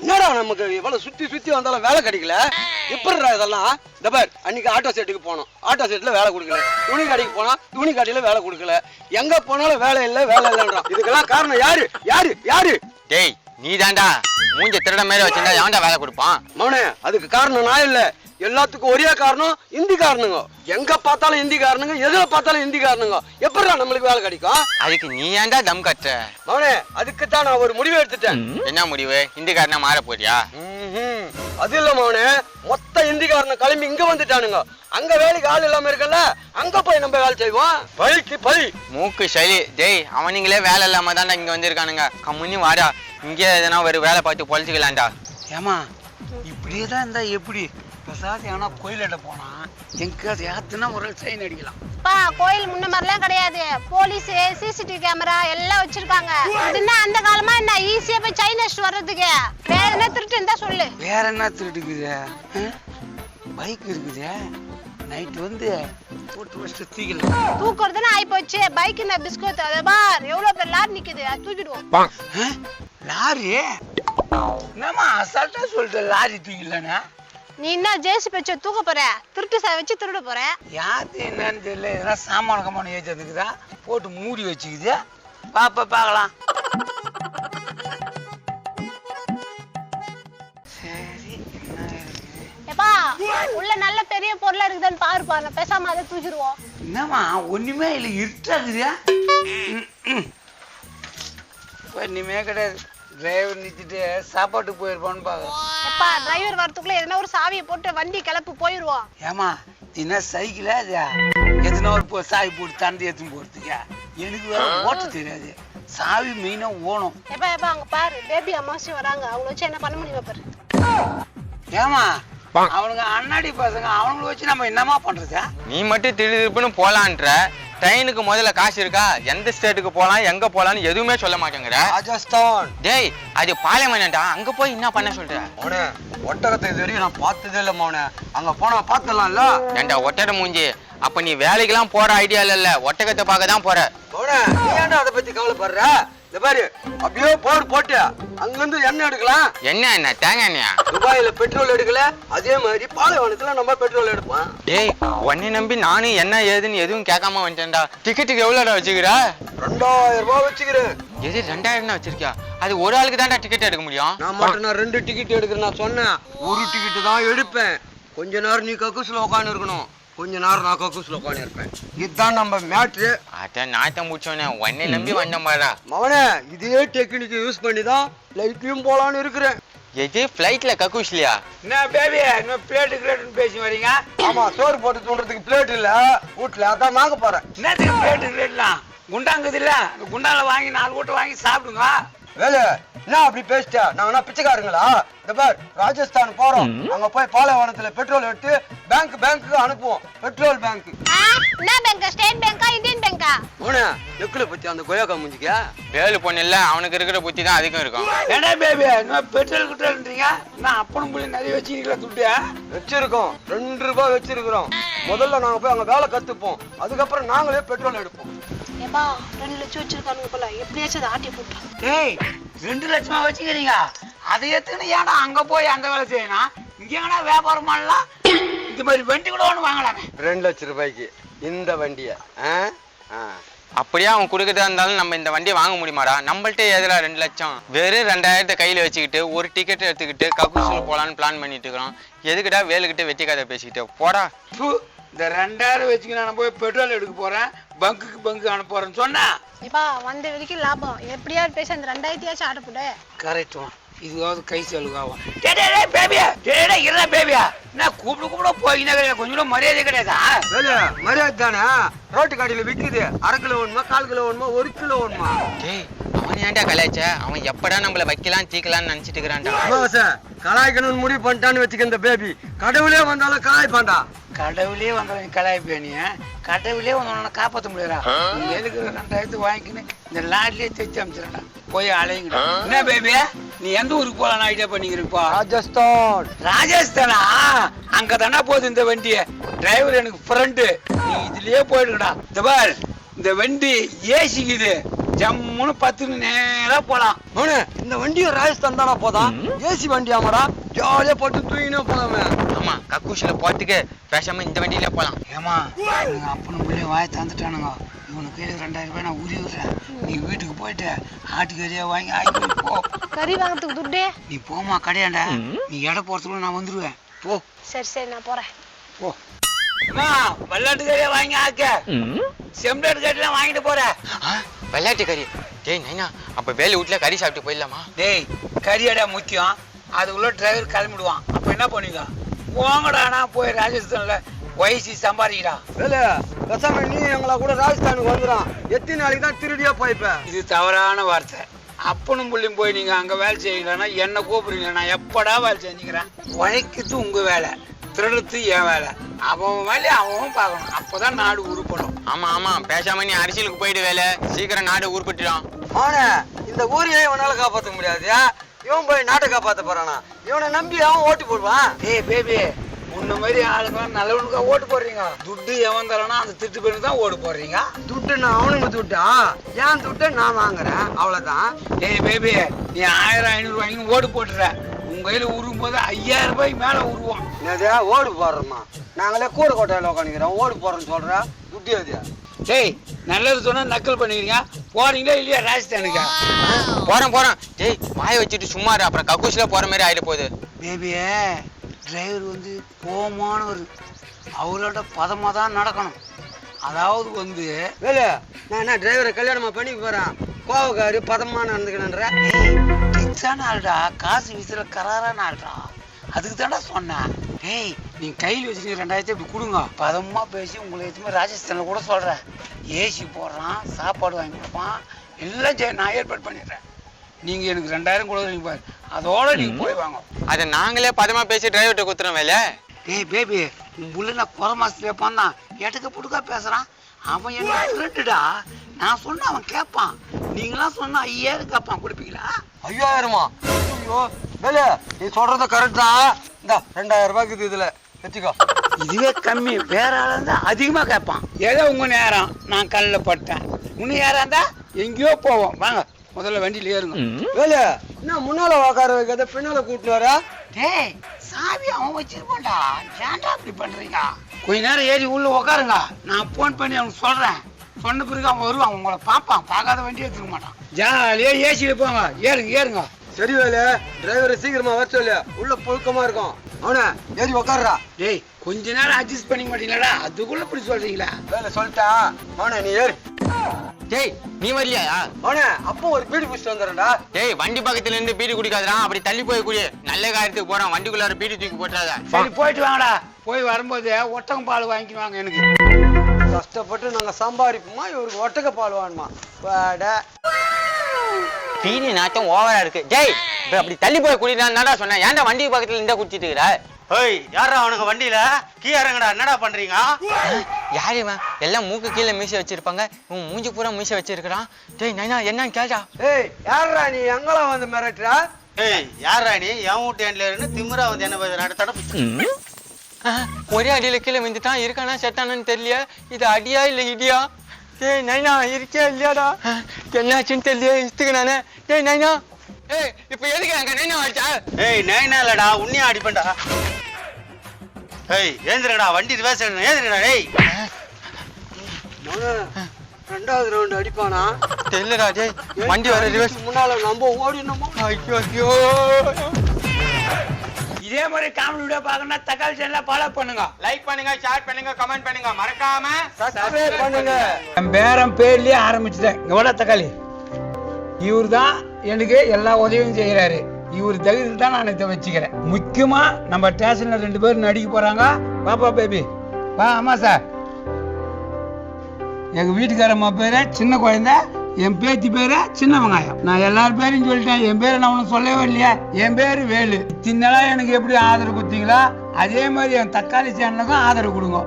என்னடா நமக்கு இவ்வளவு சுத்தி சுத்தி வந்தாலும் வேலை கிடைக்கல? எப்படிடா இதெல்லாம்? இந்த பார் அன்னைக்கு ஆட்டோ செட்டுக்கு போனோம். ஆட்டோ செட்ல வேலை கொடுக்கல. துணி கடைக்கு போனா துணி கடையில வேலை கொடுக்கல. எங்க போனாலும் வேலை இல்ல வேலை இல்லைன்றான். இதுக்கெல்லாம் காரணம் யாரு? யாரு? யாரு? டேய் நீ தாண்டா மூஞ்ச திருட மாதிரி வச்சிருந்தா எவன்டா வேலை கொடுப்பான்? மவனே அதுக்கு காரணம் நான் இல்ல. எல்லாத்துக்கும் ஒரே காரணம் இந்தி காரணங்க எங்க பார்த்தாலும் இந்தி காரணங்க எதுல பார்த்தாலும் இந்தி காரணங்க எப்படிடா நம்மளுக்கு வேலை கிடைக்கும்? அதுக்கு நீ ஏன்டா தம் கட்டுற? மவனே அதுக்கு தான் நான் ஒரு முடிவு எடுத்துட்டேன். என்ன முடிவு? இந்திக்காரனா மாற போறியா. அது இல்ல மவனே மொத்த இந்திக்காரனை கிளம்பி இங்க வந்துட்டானுங்க. அங்க வேலைக்கு ஆள் இல்லாம இருக்கல அங்க போய் நம்ம வேலை செய்வோம். பழிக்கு பழி. மூக்கு சளி. டேய் அவனுங்களே வேலை இல்லாம தான்டா இங்க வந்திருக்கானுங்க. கம்முன்னு வாடா. இங்கே எதனா ஒரு வேலை பார்த்து பொழைச்சிக்கலாம்டா. ஏமா இப்படியே தான் இருந்தா எப்படி? பிரசாத் எவனா கோயிலிட்ட போனா எங்கேயாவது யாத்துனா ஒரு சைன் அடிக்கலாம். பா கோயில் முன்ன மாதிரிலாம் கிடையாது. போலீஸ் சிசிடிவி கேமரா எல்லாம் வச்சிருக்காங்க. என்ன அந்த காலமா என்ன? ஈஸியா போய் சைன் அடிச்சுட்டு வர்றதுக்கு. வேற என்ன திருட்டு இருந்தா சொல்லு. வேற என்ன திருட்டுக்குது பைக் இருக்குது. நைட் வந்து போட்டு வச்சுட்டு தூக்கலாம் தூக்குறதுன்னு ஆயி போச்சு பைக் என்ன பிஸ்கட். அதை பார். எவ்வளவு பேர் லாரி நிக்குது. அது தூக்கிடுவோம். லாரி? என்னம்மா அசால்ட்டா சொல்லிட்டு லாரி தூக்கலண்ணா நீ என்ன ஜேசி வச்சு தூக்க போற? திருட்டு சாய் வச்சு திருட போற? யாரு என்னன்னு தெரியல. இதெல்லாம் சாமான கமான ஏற்றதுக்குதா போட்டு மூடி வச்சுக்குது. பாப்பா பார்க்கலாம் ஏப்பா உள்ள நல்ல பெரிய பொருளா இருக்குதான்னு பாருப்பா. நான் பேசாம அதை தூக்கிடுவோம். என்னம்மா ஒண்ணுமே இல்லை இருட்டாக்குதியா ஒண்ணுமே கிடையாது. டிரைவர் நிறுத்திட்டு சாப்பாட்டுக்கு போயிருப்பான்னு பார்க்கலாம் எப்பா டிரைவர் வரதுக்குள்ள எதனா ஒரு சாவியை போட்டு வண்டி கிளப்பு போயிருவோம் ஏமா என்ன சைக்கிளா அது எதுனா ஒரு சாவி போட்டு தந்து எடுத்துன்னு போறதுக்கா? எனக்கு வேற ஓட்ட தெரியாது. சாவி மெயினா ஓணும். எப்பா எப்பா அங்க பாரு பேபி அம்மாசி வராங்க. அவங்க வச்சு என்ன பண்ண முடியும் பாரு. ஏமா அவனுங்க அண்ணாடி பசங்க அவனுங்களை வச்சு நம்ம என்னமா பண்றது நீ மட்டும் திடுதிப்புன்னு போலான்ற. ட்ரெயினுக்கு முதல்ல காசு இருக்கா? எந்த ஸ்டேட்டுக்கு போலாம் எங்க போலாம்னு எதுவுமே சொல்ல மாட்டேங்கிற. ராஜஸ்தான். டேய் அது பாலைமனடா அங்க போய் என்ன பண்ண சொல்ற? மவனே ஒட்டகத்தை இது வரைக்கும் நான் பார்த்ததே இல்லை மவனே. அங்க போனா பார்த்துடலாம்ல? ஏண்டா ஒட்டட மூஞ்சி. அப்ப நீ வேலைக்கெல்லாம் போற ஐடியா இல்ல. ஒட்டகத்தை பார்க்க தான் போற ஏன்டா அதை பத்தி கவலைப்படுற? இந்த பாரு அப்படியே போர் போட்டு. அங்கிருந்து எண்ணெய் எடுக்கலாம். என்ன என்ன தேங்காய் எண்ணெயா? துபாயில பெட்ரோல் எடுக்கல. அதே மாதிரி பாலைவனத்துல நம்ம பெட்ரோல் எடுப்போம். டேய் உன்னை நம்பி நானும் என்ன ஏதுன்னு எதுவும் கேட்காம வந்துட்டேன்டா. டிக்கெட்டுக்கு எவ்வளோடா வச்சுக்கிற? ரெண்டாயிரம் ரூபாய் வச்சுக்கிறேன். எது ரெண்டாயிரம் தான் வச்சிருக்கியா? அது ஒரு ஆளுக்கு தான்டா டிக்கெட் எடுக்க முடியும். நான் மட்டும் நான் ரெண்டு டிக்கெட் எடுக்கிறேன் நான் சொன்னேன். ஒரு டிக்கெட் தான் எடுப்பேன். கொஞ்ச நேரம் நீ கக்கூஸ்ல உட்காந்து இருக்கணும். கொஞ்ச நேரம் நான் கக்கூஸ்ல உட்காந்து இருப்பேன் இதுதான் நம்ம மேட்ரு அதான் நாட்டம் முடிச்சோன்னே உன்னை நம்பி வந்த மாதிரிடா. மவனே இதே டெக்னிக் யூஸ் பண்ணி தான் லைட்லயும் போலான்னு இருக்கிறேன். எது? ஃப்ளைட்ல கக்கூஸ்லியா என்ன பேபி என்ன பிளேட்டு கிளேட்டுன்னு பேசி வரீங்க? ஆமா சோறு போட்டு தூண்டுறதுக்கு பிளேட் இல்ல. வீட்டுல அதான் வாங்க போறேன். என்னத்துக்கு பிளேட்டு கிளேட்லாம் குண்டாங்குது இல்ல? குண்டால வாங்கி நாலு கூட்டம் வாங்கி சாப்பிடுங்க. வேலை என்ன அப்படி பேசிட்ட? நாங்கன்னா பிச்சைக்காரங்களா? இந்த பார் ராஜஸ்தான் போறோம். அங்க போய் பாலைவனத்துல பெட்ரோல் எடுத்து பேங்க் பேங்க்கு அனுப்புவோம். பெட்ரோல் பேங்க் என்ன பேங்க் ஸ்டேட் பேங்கா இந்தியன் பேங்கா மோனே நெக்குல பத்தி அந்த கொய்யாக்கா முஞ்சிக்க? வேலு பொண்ணு இல்ல அவனுக்கு இருக்கிற புத்தி தான் அதுக்கும் இருக்கும். என்ன பேபி என்ன பெட்ரோல் கிட்டல்ன்றீங்க நான் அப்பனும் புள்ளி நிறைய வச்சுக்கிறீங்களா துட்டு? வச்சிருக்கோம். ரெண்டு ரூபாய் வச்சிருக்கிறோம். முதல்ல நாங்க போய் அங்க வேலை கத்துப்போம். அதுக்கப்புறம் நாங்களே பெட்ரோல் எடுப்போம். ஏப்பா ரெண்டு லட்சம் வச்சிருக்கானுங்க போல. எப்படியாச்சும் அதை ஆட்டி போட்டோம் டேய் ரெண்டு லட்சமா வச்சுக்கிறீங்க. அதை எடுத்துன்னு ஏன்டா அங்க போய் அந்த வேலை செய்யணும் இங்க எங்கடா வியாபாரம் பண்ணலாம்? இந்த மாதிரி வண்டி கூட ஒண்ணு வாங்கலாமே. ரெண்டு லட்சம் ரூபாய்க்கு இந்த வண்டிய. அப்படியே அவன் கொடுக்கறதா இருந்தாலும் நம்ம இந்த வண்டியை வாங்க முடியுமாடா? நம்மள்ட்ட எதிரா ரெண்டு லட்சம்? வெறும் ரெண்டாயிரத்தை கையில வச்சுக்கிட்டு ஒரு டிக்கெட் எடுத்துக்கிட்டு கக்கூஸ்ல போலான்னு பிளான் பண்ணிட்டு இருக்கிறோம். எதுக்குடா வேலுக்கிட்ட வெட்டி கதை பேசிக்கிட்டு? போடா. இந்த ரெண்டாயிரம் வச்சுக்கிட்டு நான் போய் பெட்ரோல் எடுக்க போறேன். பங்குக்கு பங்கு அனுப்ப போறேன்னு சொன்னா. ஏப்பா வந்த வரைக்கும் லாபம். எப்படியாவது பேச அந்த ரெண்டாயிரத்தியாச்சும் ஆட்ட போடு. கரெக்ட் இதுவாவது கை செலவுக்காகும் பேபியா இருடா பேபியா என்ன கூப்பிட கூப்பிட போயினா கொஞ்சம் கூட மரியாதை கிடையாதா மரியாதை தானே? ரோட்டு கடையில விக்குது. அரை கிலோ வேணுமா கால் கிலோ வேணுமா ஒரு கிலோ டேய் அவன் ஏன்டா கலாய்ச்ச? அவன் எப்படா நம்மள வைக்கலாம் தீக்கலாம்னு நினைச்சிட்டு இருக்கிறான்டா. கலாய்க்கணும்னு முடிவு பண்ணிட்டான்னு வச்சுக்க இந்த பேபி கடவுளே வந்தாலும் கலாய்ப்பான்டா. கடவுளே வந்தவன் கலாய்ப்பேனிய கடவுளே வந்தவன காப்பாற்ற முடியாதா? நீ எதுக்கு ரெண்டாயிரத்து வாங்கிக்கின்னு இந்த லாட்லயே தைச்சு அமைச்சிடா போய் அலையுங்கடா. என்ன பேபி நீ எந்த ஊருக்கு போலாம் ஐடியா பண்ணிக்கிறப்பா ராஜஸ்தான். ராஜஸ்தானா? அங்க தானே போகுது இந்த வண்டி டிரைவர் எனக்கு ஃப்ரெண்டு நீ இதுலயே போயிடுங்கடா. இந்த பார் இந்த வண்டி ஏசிக்குது. ஜம்முன்னு பத்துன்னு நேரா போலாம். இந்த வண்டியும் ராஜஸ்தான் தானா போதான் ஏசி வண்டியாமாடா ஜாலியா போட்டு தூங்கினே போலாமே. ஆமா கக்கூசில போறதுக்கு பேசாம இந்த வண்டியில போலாம். ஏமா அப்பனும் பிள்ளைய வாயை தந்துட்டானுங்க இவனுக்கு கையில் ரெண்டாயிரம் ரூபாய் நான் உரி விடுறேன். நீ வீட்டுக்கு போயிட்டு ஆட்டுக்கறியா வாங்கி ஆக்கி போ. கறி வாங்கறதுக்கு துட்டு? நீ போமா கடையாண்ட. நீ எடை போறதுக்குள்ள நான் வந்துருவேன். போ. சரி சரி நான் போறேன். போ. வெள்ளாட்டு கறியா வாங்கி ஆக்க. செம்பேடு கறிலாம் வாங்கிட்டு போற. வெள்ளாட்டு கறி. டேய் நைனா அப்ப வேலை வீட்டுல கறி சாப்பிட்டு போயிடலாமா? டேய் கறியடா முக்கியம். அதுக்குள்ள டிரைவர் கிளம்பிடுவான். அப்ப என்ன பண்ணுவீங்க? போங்கடாண்ணா போய் ராஜஸ்தான்ல வயசு சம்பாதிக்கடா வேலை பேசாம நீ எங்களா கூட ராஜஸ்தானுக்கு வந்துடும் எத்தனை நாளைக்கு தான் திருடியா போய்ப்ப இது தவறான வார்த்தை. அப்பனும் புள்ளியும் போய் நீங்க அங்க வேலை செய்யுங்களா என்ன கூப்பிடுறீங்க நான் எப்படா வேலை செஞ்சுக்கிறேன்? உழைக்கிறது உங்க வேலை திருடுறது என் வேலை. அவன் வேலையை அவன் பார்க்கணும். அப்பதான் நாடு உருப்படும். ஆமா ஆமா. பேசாம நீ அரசியலுக்கு போயிடு வேலை. சீக்கிரம் நாடு உருப்பிட்டுடும். அவனே இந்த ஊரையே இவனால காப்பாற்ற முடியாது இவன் போய் நாட்டை காப்பாத்த போறானா? இவனை நம்பி அவன் ஓட்டு போடுவான். ஏய் பேபி உன்ன மாதிரி ஆளுங்களாம் நல்லவனுக்கா ஓட்டு போடுறீங்க. துட்டு எவன் தரானா அந்த திட்டு பேரு தான் ஓட்டு போடுறீங்க. துட்டு நான் அவனுக்கு துட்டா? ஏன் துட்டை நான் வாங்குறேன்? அவ்வளவுதான். ஏய் பேபி நீ ஆயிரம் ஐநூறு வாங்கி ஓட்டு போட்டுற. உங்க கையில உருவும் போது ஐயாயிரம் ரூபாய்க்கு மேல என்னது ஓடு போடுறோமா? நாங்களே கூட கோட்டையில் உட்காந்துக்கிறோம் ஓடு போடுறோன்னு சொல்ற? துட்டு அது டேய் நல்லது சொன்னா நக்கல் பண்ணிக்கிறீங்க. போறீங்களா இல்லையா ராஜஸ்தானுக்கு? போறேன் போறேன். டேய் வாயை வச்சுட்டு சும்மா இரு. அப்புறம் கக்கூசில போற மாதிரி ஆயிட போகுது. பேபியே டிரைவர் வந்து கோமானவர். அவரோட பதமாக தான் நடக்கணும். அதாவது வந்து வேலு நான் என்ன டிரைவரை கல்யாணமா பண்ணி போறேன்? கோவக்காரு பதமா நடந்துக்கணுன்ற காசு விசிற கராரான ஆள்டா அதுக்கு தான்டா சொன்னேன். டேய் நீ கையில் வச்சுருக்க ரெண்டாயிரத்தி இப்படி கொடுங்க. பதமா பேசி உங்களை எதுவுமே ராஜஸ்தானில் கூட சொல்கிறேன் ஏசி போடுறான் சாப்பாடு வாங்கி கொடுப்பான் எல்லாம் நான் ஏற்பாடு பண்ணிடுறேன். நீங்கள் எனக்கு ரெண்டாயிரம் கொடுக்குறீங்க பாரு. அதோட நீங்கள் போய் வாங்க. அதை நாங்களே பதமா பேசி டிரைவர்கிட்ட குத்துறோம் வேலை. டேய் பேபி உன் புள்ள நான் குறை மாசத்துல தான். எட்டுக்க புடுக்கா பேசுறான். அவன் என்ன ஃப்ரெண்டுடா நான் சொன்னா அவன் கேட்பான் நீங்களாம் சொன்னா ஐயாயிரம் கேட்பான் கொடுப்பீங்களா? ஐயாயிரமா? ஐயோ வேலு நீ சொல்றது கரெக்ட் தான். இந்த ரெண்டாயிரம் ரூபாய்க்கு இதுல வச்சுக்கோ. இதுவே கம்மி. வேற ஆளா இருந்தா அதிகமா கேட்பான் ஏதோ உங்க நேரம். நான் கல்லில் பட்டேன். இன்னும் யாரா இருந்தா எங்கேயோ போவோம். வாங்க முதல்ல வண்டியில ஏறுங்க. வேலு என்ன முன்னால உக்கார வைக்காத பின்னால கூட்டிட்டு வர? டேய் சாவி அவன் வச்சிருப்பான்டா. ஏன்டா அப்படி பண்றீங்க? கொஞ்ச நேரம் ஏறி உள்ள உட்காருங்க நான் ஃபோன் பண்ணி அவனுக்கு சொல்றேன். சொன்ன பிறகு அவன் வருவான். உங்களை பார்ப்பான். பார்க்காத வண்டி எடுத்துக்க மாட்டான். ஜாலியா ஏசியில போங்க. ஏறுங்க ஏறுங்க. சரி வேலு டிரைவரை சீக்கிரமா வர சொல்லு. உள்ள புழுக்கமா இருக்கும். அவன ஏறி உக்காருடா டேய் கொஞ்ச நேரம் அட்ஜஸ்ட் பண்ணிக்க மாட்டீங்களாடா? அதுக்குள்ள இப்படி சொல்றீங்களா? வேலை சொல்லிட்டா. அவன நீ ஏறு. டேய் நீ வரலையா அவன அப்போ ஒரு பீடி பிடிச்சிட்டு வந்துடுறா டேய் வண்டி பக்கத்துல இருந்து பீடி குடிக்காதடா. அப்படி தள்ளி போய் குடி நல்ல காரியத்துக்கு போறான் வண்டிக்குள்ளார பீடி தூக்கி போட்டுறாத. சரி போயிட்டு வாங்கடா. போய் வரும்போது ஒட்டகம் பால் வாங்கிட்டு வாங்க எனக்கு. கஷ்டப்பட்டு நாங்க சம்பாதிப்போமா? இவருக்கு ஒட்டக்க பால் வேணுமா பீடி நாட்டம் ஓவரா இருக்கு. டேய் இப்ப அப்படி தள்ளி போய் குடிடான்னு சொன்னேன் ஏன்டா வண்டி பக்கத்துல இருந்தா குடிச்சிட்டு இருக்கிற? ஏய் யாரா அவனுங்க வண்டியில? கீ இறங்கடா என்னடா பண்றீங்க? யார் இவன்? எல்லாம் மூக்கு கீழே மீசை வச்சிருப்பாங்க. உன் மூஞ்சி பூரா மீசை வச்சிருக்கிறான். டேய் நைனா என்னன்னு கேட்டா ஏய் யாரா நீ? எங்கெல்லாம் வந்து மிரட்டுற? ஏய் யாரா நீ? என் வீட்டு இருந்து திமிரா வந்து என்ன நடத்தாட ஒரே அடியில கீழே விழுந்துட்டான். இருக்கானா செத்தானான்னு தெரியல இது அடியா இல்ல இடியா? டேய் நைனா இருக்கியா இல்லையாடா? என்னாச்சுன்னு தெரியல இஸ்துக்கு நானே. டேய் நைனா. ஏய் இப்ப எதுக்கு அங்க நைனா அடிச்சா? ஏய் நைனா இல்லடா உன்னையும் அடிப்பேன்டா ஏய் ஏந்திரடா வண்டி ரிவர்ஸ் ஏந்திரடா டேய் ரெண்டாவது ரவுண்ட் அடிப்பானா? தெரியலடா டேய். வண்டி வர ரிவர்ஸ் முன்னால நம்ம ஓடினோமோ ஐயோ ஐயோ. இதே மாதிரி காமெடி வீடியோ பார்க்கணும்னா தக்காளி சேனலை ஃபாலோ பண்ணுங்க. லைக் பண்ணுங்க ஷேர் பண்ணுங்க கமெண்ட் பண்ணுங்க. மறக்காம சப்ஸ்கிரைப் பண்ணுங்க. என் பேரன் பேர்லயே ஆரம்பிச்சுட்டேன். வாடா தக்காளி. இவர் தான் எனக்கு எல்லா உதவியும் செய்யறாரு இவர் தகுதியில் தான் நான் இதை வச்சுக்கிறேன். முக்கியமா நம்ம ஸ்டேஷன்ல ரெண்டு பேரும் நடிக்க போறாங்க. பாப்பா பேபி வா ஆமா சார் எங்க வீட்டுக்காரம்மா பேரு சின்ன குழந்தை. என் பேத்தி பேரு? சின்ன வெங்காயம். நான் எல்லார் பேரையும் சொல்லிட்டேன். என் பேரை நான் உனக்கு சொல்லவே இல்லையா. என் பேரு வேலு. நாளா எனக்கு எப்படி ஆதரவு கொடுத்தீங்களோ அதே மாதிரி என் தக்காளி சேனலுக்கும் ஆதரவு கொடுங்க.